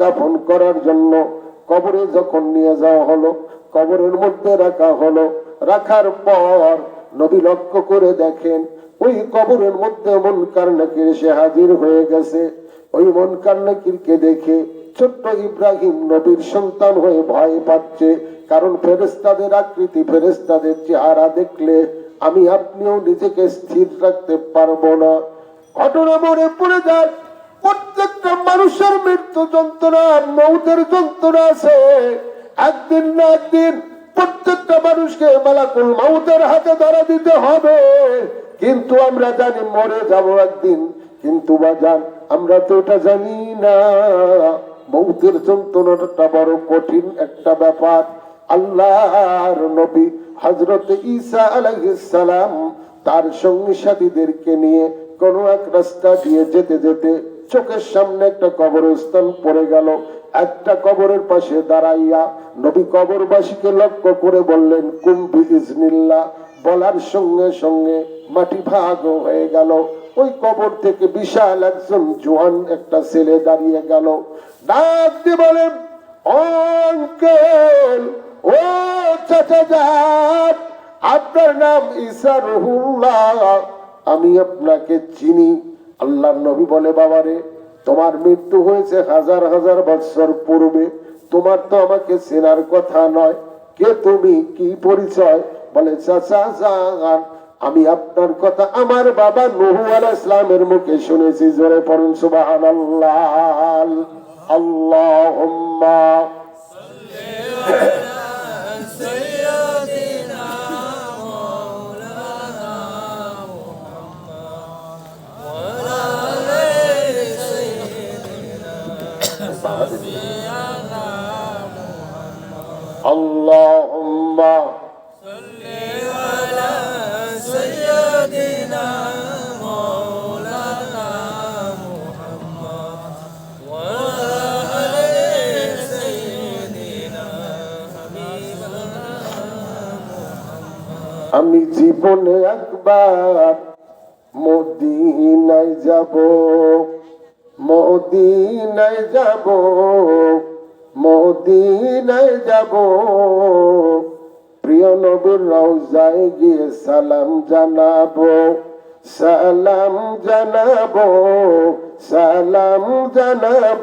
দাফন করার জন্য কবরে যখন নিয়ে যাওয়া হলো, কবরের মধ্যে রাখা হলো, রাখার পর নবী লক্ষ্য করে দেখেন, ওই কবরের মধ্যে মন কান্নাকির সে হাজির হয়ে গেছে। ওই মন কান্নাকিরকে দেখে ছোট্ট ইব্রাহিম নবীর সন্তান হয়ে ভয় পাচ্ছে, কারণ ফেরেস্তাদের আকৃতি ফেরেস্তাদের চেহারা দেখলে আমি আপনিও নিজেকে স্থির রাখতে পারব না। ঘটনা মনে পড়ে যায়, প্রত্যেকটা মানুষের মৃত্যু যন্ত্রণা মৌতের যন্ত্রণা আছে। একদিন না একদিন প্রত্যেকটা মানুষকে মালাকুল মাউতের হাতে ধরা দিতে হবে। কিন্তু আমরা জানি মরে যাব একদিন, কিন্তু বাজান, আমরা তো এটা জানি না। মৌতের যন্ত্রণাটা বড় কঠিন একটা ব্যাপার। আল্লাহর নবী হজরত ঈসা আলাইহিস সালাম তার সঙ্গী সাথীদেরকে নিয়ে কোন এক রাস্তা দিয়ে যেতে যেতে চোখের সামনে একটা কবরস্থান পড়ে গেল। একটা কবরের পাশে দাঁড়াইয়া নবী কবরবাসীকে লক্ষ্য করে বললেন কুম্ভি ইজনিল্লা বলার সঙ্গে সঙ্গে মাটি ভাগ হয়ে গেল। ওই কবর থেকে বিশাল একজন জোয়ান একটা ছেলে দাঁড়িয়ে গেল। ডাক দিয়ে বলেন অঙ্কেল ও আপনার নাম ঈসা রহুল্লাহ, আমি আপনাকে চিনি। আল্লাহর নবী বলে, বাবারে, তোমার মৃত্যু হয়েছে হাজার হাজার বছর পূর্বে। তোমার তো আমাকে চেনার কথা নয়। কে তুমি? কি পরিচয়? বলে, চাচা যান আমি আপনার কথা আমার বাবা নহু আল ইসলামের মুখে শুনেছি, জোরে পড়ুন সুবাহান আল্লাহ আল্লাহ জীবনে একবার মদিনায় যাব মদিনায় যাব মদিনায় যাব। প্রিয় নবীর রওজায় গিয়ে সালাম জানাব সালাম জানাব সালাম জানাব।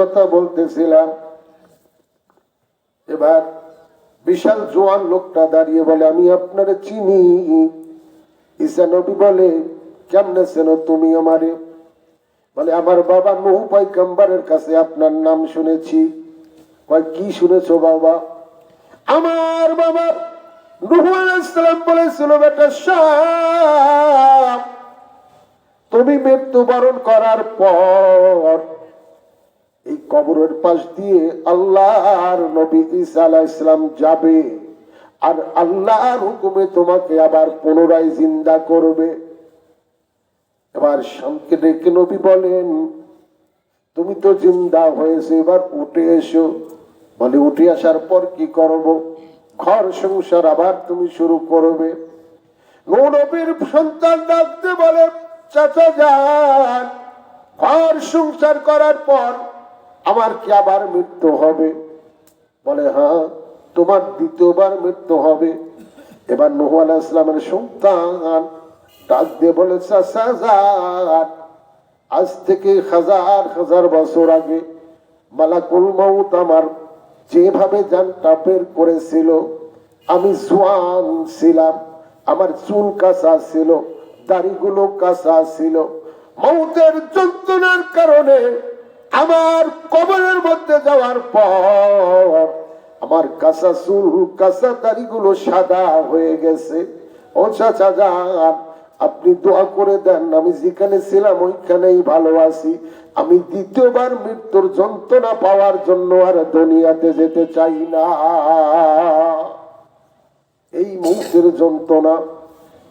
কথা বলতেছিলাম। এবার বিশাল জোয়ান লোকটা দাঁড়িয়ে বলে, আমি আপনারে চিনি। নবী বলে, কেমনে চেনো তুমি আমারে? বলে, আমার বাবা নহু পাইকাম্বারের কাছে আপনার নাম শুনেছি। কি শুনেছো বাবা? আমার বাবা নুহু আলাইহিস সালাম বলেছিল, বেটা সাপ তুমি মৃত্যুবরণ করার পর এই কবরের পাশ দিয়ে আল্লাহর নবী ঈসা আলাইহিস সালাম যাবে। আর আল্লাহর হুকুমে তোমাকে আবার পুনরায় জিন্দা করবে। এবার শামকে ডেকে নবী বলেন, তুমি তো জিন্দা হয়েছে, এবার উঠে এসো। বলে, উঠে আসার পর কি করব? ঘর সংসার আবার তুমি শুরু করবে। নবীর সন্তান ডাকতে বলে, চাচা যান, ঘর সংসার করার পর আমার কি আবার মৃত্যু হবে? বলে হ্যাঁ তোমার দ্বিতীয়বার মৃত্যু হবে। এবার নহু আলাহ ইসলামের সন্তান ডাক দিয়ে বলে যান আজ থেকে হাজার হাজার বছর আগে মালাকুল মৌত আমার যেভাবে জানটা বের করেছিল, আমি জোয়ান ছিলাম, আমার চুল কাঁচা ছিল, দাড়িগুলো কাঁচা ছিল। মৌতের যন্ত্রণার কারণে আমার কবরের মধ্যে যাওয়ার পর আমার কাঁচা চুল, কাঁচা দাড়িগুলো সাদা হয়ে গেছে। ও চাচা যান, আপনি দোয়া করে দেন, আমি যেখানে ছিলাম ওইখানেই ভালো আছি। আমি দ্বিতীয়বার মৃত্যুর যন্ত্রণা পাওয়ার জন্য আর দুনিয়াতে যেতে চাই না। এই মুহূর্তের যন্ত্রণা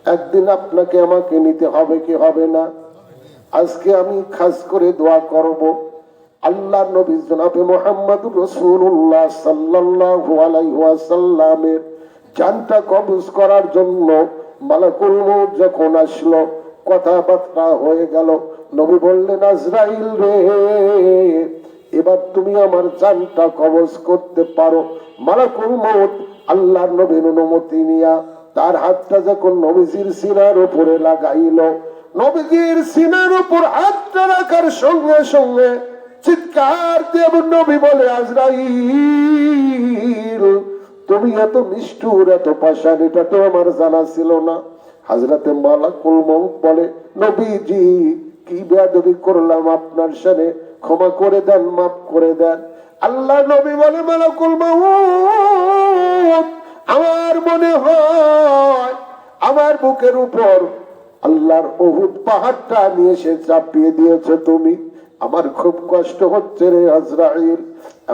একদিন আপনাকে আমাকে নিতে হবে কি হবে না? আজকে আমি খাস করে দোয়া করব। আল্লাহ নবী জনাবে মোহাম্মদ রসুল্লাহ সাল্লাল্লাহু আলাইহি ওয়াসাল্লামের জানটা কবজ করার জন্য মালাকুল যখন আসলো, কথাবার্তা হয়ে গেল। নবী বললেন, আজরাইল রে, এবার তুমি আমার জানটা কবজ করতে পারো। মালাকুল মউত আল্লাহর নবীর অনুমতি নিয়া তার হাতটা যখন নবীজির সিনার উপরে লাগাইল, নবীজির সিনার উপর হাতটা রাখার সঙ্গে সঙ্গে চিৎকার দেব নবী বলে, আজরাইল, তুমি এত নিষ্ঠুর, এত পাশান এটা তো আমার জানা ছিল না। হাজরাতে মালাকুল মৌত বলে, নবীজি, কি বেয়াদবি করলাম আপনার সাথে? ক্ষমা করে দেন, মাফ করে দেন। আল্লাহ নবী বলে, মালাকুল মৌত আমার মনে হয় আমার বুকের উপর আল্লাহর অহুদ পাহাড়টা নিয়ে এসে চাপিয়ে দিয়েছে তুমি। আমার খুব কষ্ট হচ্ছে রে আজরাইল।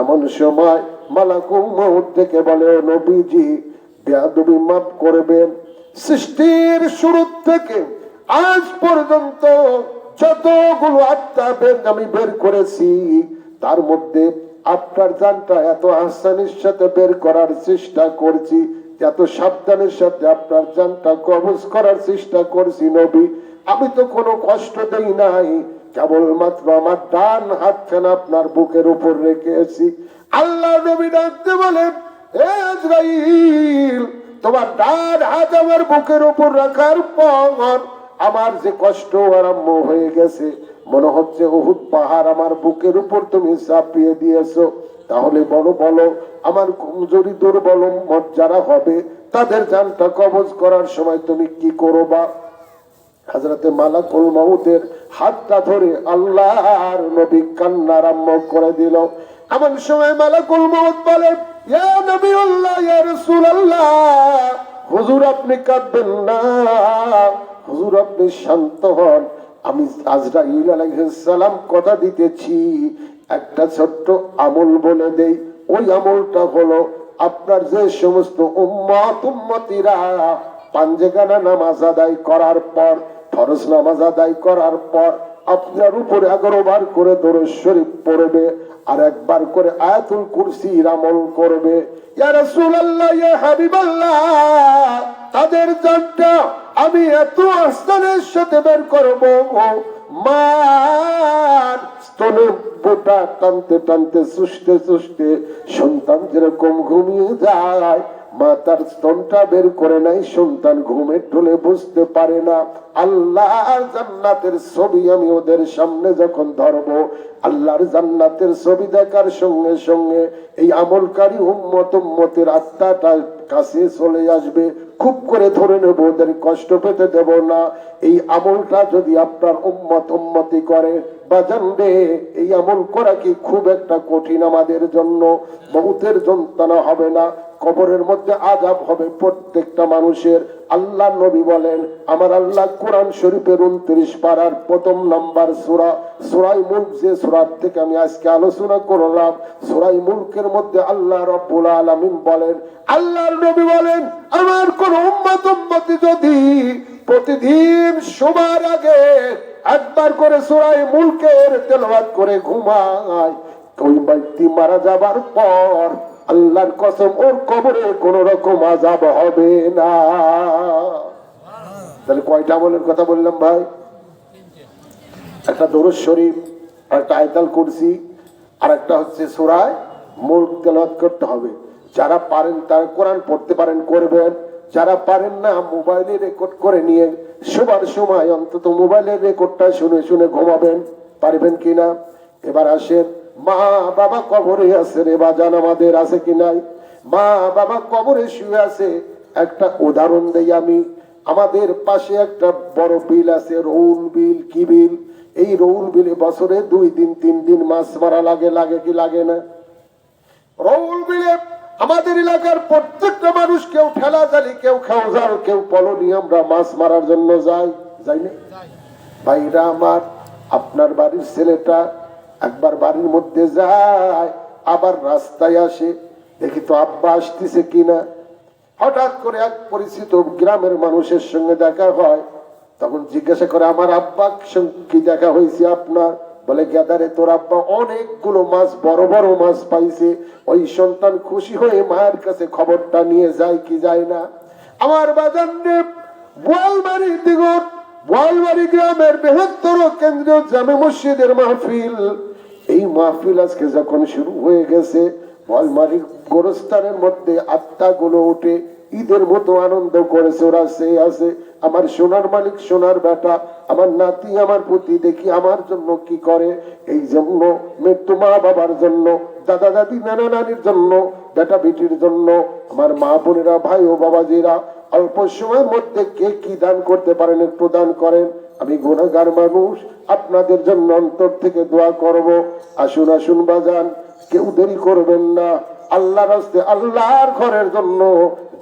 এমন সময় মালাকুল মহুদ থেকে বলে নবীজি, বেয়াদবি মাফ করবেন। সৃষ্টির শুরু থেকে আজ পর্যন্ত যতগুলো আত্মা আমি বের করেছি, তার মধ্যে আপনার জানটা এত আসানির সাথে বের করার চেষ্টা করছি, এত সাবধানের সাথে আপনার জানটা কবজ করার চেষ্টা করছি নবী। আমি তো কোনো কষ্ট দেই নাই। কেবলমাত্র আমার ডান হাতখানা আপনার বুকের উপর রেখেছি আল্লাহ নবী ডাকতে বলেন তোমার ডান হাত আমার বুকের উপর রাখার পর আমার যে কষ্ট আরম্ভ হয়ে গেছে, মনে হচ্ছে বহুত পাহাড় আমার বুকের উপর তুমি চাপিয়ে দিয়েছ। তাহলে বলো বলো, আমার কমজোরি দুর্বল যারা হবে, তাদের জানটা কবজ করার সময় তুমি কি করবা? হাজরাতে মালাকুল মাউতের হাতটা ধরে আল্লাহর নবী কান্না আরম্ভ করে দিল। এমন সময় মালাকুল মাউত বলে হুজুর আপনি কাঁদবেন না। হুজুর আপনি শান্ত হন। আমি আজরাইল কথা দিতেছি। একটা ছোট্ট আমল বলে দেই। ওই আমলটা হলো, আপনার যে সমস্ত উম্মত, উম্মতিরা পাঞ্জেগানা নামাজ আদায় করার পর ফরজ নামাজ আদায় করার পর আপনার উপরে এগারো বার করে দরজ শরীফ পড়বে আর একবার করে আয়াতুল কুরসির আমল করবে। তাদের আমি এত আস্তানের সাথে বের করব। টানতে টানতে সুষ্টে সুষ্টে সন্তান যেরকম ঘুমিয়ে যায় মা তার স্তনটা বের করে নাই, সন্তান ঘুমে ঢলে বুঝতে পারে না। আল্লাহর জান্নাতের ছবি আমি ওদের সামনে যখন ধরবো, আল্লাহর জান্নাতের ছবি দেখার সঙ্গে সঙ্গে এই আমলকারী উম্মত উম্মতের আত্মাটা কাছে চলে আসবে। খুব করে ধরে নেব, ওদের কষ্ট পেতে দেব না। এই আমলটা যদি আপনার উম্মত উম্মতি করে, বা জানবে এই আমল করা কি খুব একটা কঠিন আমাদের জন্য বহুতের যন্ত্রণা হবে না। কবরের মধ্যে আজাব হবে প্রত্যেকটা মানুষের। আল্লাহ নবী বলেন, আমার আল্লাহ কোরআন শরীফের উনত্রিশ পাড়ার প্রথম নাম্বার সুরা, সুরাই মুল্ক যে সুরার থেকে আমি আজকে আলোচনা করলাম, সুরাই মুল্কের মধ্যে আল্লাহ রব্বুল আলামিন বলেন, আল্লাহর নবী বলেন, আমার কোন উম্মত যদি প্রতিদিন শোবার আগে একবার করে সুরাই মুল্কের তেলাওয়াত করে ঘুমায়, ওই ব্যক্তি মারা যাবার পর আল্লাহর কসম, ওর কবরে কোন রকম আজাব হবে না। তাহলে কয়টা আমলের কথা বললাম ভাই? একটা দরুদ শরীফ একটা আয়তাল কুরসি আর একটা হচ্ছে সুরায় মূল তেলাওয়াত করতে হবে। যারা পারেন তারা কোরআন পড়তে পারেন, করবেন। যারা পারেন না, মোবাইলে রেকর্ড করে নিয়ে শোবার সময় অন্তত মোবাইলের রেকর্ডটা শুনে শুনে ঘুমাবেন। পারবেন কিনা এবার আসেন মা বাবা কবরে আছে রে বাজান, আমাদের আছে কি নাই? মা বাবা কবরে শুয়ে আছে। একটা উদাহরণ দেই আমি। আমাদের পাশে একটা বড় বিল আছে, রৌল বিল, কি বিল? এই রৌল বিলে বছরে দুই দিন, তিন দিন মাছ মারা লাগে লাগে কি লাগে না? রৌল বিলে আমাদের এলাকার প্রত্যেকটা মানুষ কেউ ঠেলা জালি কেউ খেউজাল কেউ পলনি আমরা মাছ মারার জন্য যাই। যাই না? ভাইরা আমার, আপনার বাড়ির ছেলেটা একবার বাড়ির মধ্যে যায়, আবার রাস্তায় আসে, দেখি তো আব্বা আসতেছে কিনা। হঠাৎ করে এক পরিচিত গ্রামের মানুষের সঙ্গে দেখা হয়। তখন জিজ্ঞাসা করে, আমার আব্বা কি দেখা হয়েছে আপনার? বলে গেদারে তোর আব্বা অনেকগুলো মাছ, বড় বড় মাছ পাইছে। ওই সন্তান খুশি হয়ে মায়ের কাছে খবরটা নিয়ে যায় কি যায় না? আমার বাজার দিগট গ্রামের বৃহত্তর কেন্দ্রীয় জামে মসজিদের মাহফিল। এই মাহফিল আজকে যখন শুরু হয়ে গেছে গোরস্থানের মধ্যে আত্মা গুলো উঠে ঈদের মতো আনন্দ করেছে, ওরা সে আছে। আমার সোনার মালিক, সোনার বেটা, আমার নাতি, আমার পুতি, দেখি আমার জন্য কি করে? এই জন্য মৃত্যু মা বাবার জন্য দাদা দাদি নানা নানির জন্য বেটা বেটির জন্য আমার মা বোনেরা, ভাই ও বাবাজিরা, অল্প সময়ের মধ্যে কে কি দান করতে পারেন, একটু দান করেন। আমি গুণাগার মানুষ, আপনাদের জন্য অন্তর থেকে দোয়া করব। আসুন আসুন বাজান, কেউ দেরি করবেন না। আল্লাহর হস্তে আল্লাহর ঘরের জন্য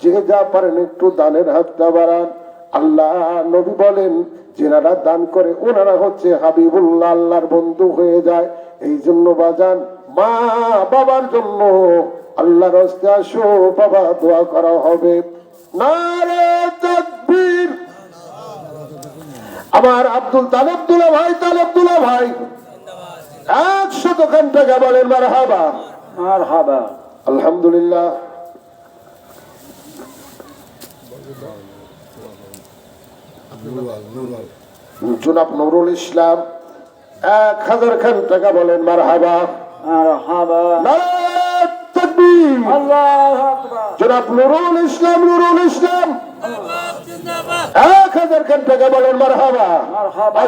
যে যা পারেন একটু দানের হাতটা বাড়ান। আল্লাহ নবী বলেন, যেনারা দান করে, ওনারা হচ্ছে হাবিবুল্লাহ, আল্লাহর বন্ধু হয়ে যায়। এই জন্য বাজান মা বাবার জন্য আল্লাহর হস্তে আসো বাবা দোয়া করা হবে। নারে তাকবীর। আমার আব্দুল তালেবদুল্লাহ ভাই তালেবদুল্লাহ ভাই একশো দোকান টাকা বলেন মার হাবা মারহাবা। আলহামদুলিল্লাহ। জনাব নুরুল ইসলাম এক হাজার খান টাকা বলেন মার হাবা মারহাবা। আল্লাহু আকবার। জনাব নুরুল ইসলাম নুরুল ইসলাম। এক হাজার খান টাকা বলেন মার মারহাবা।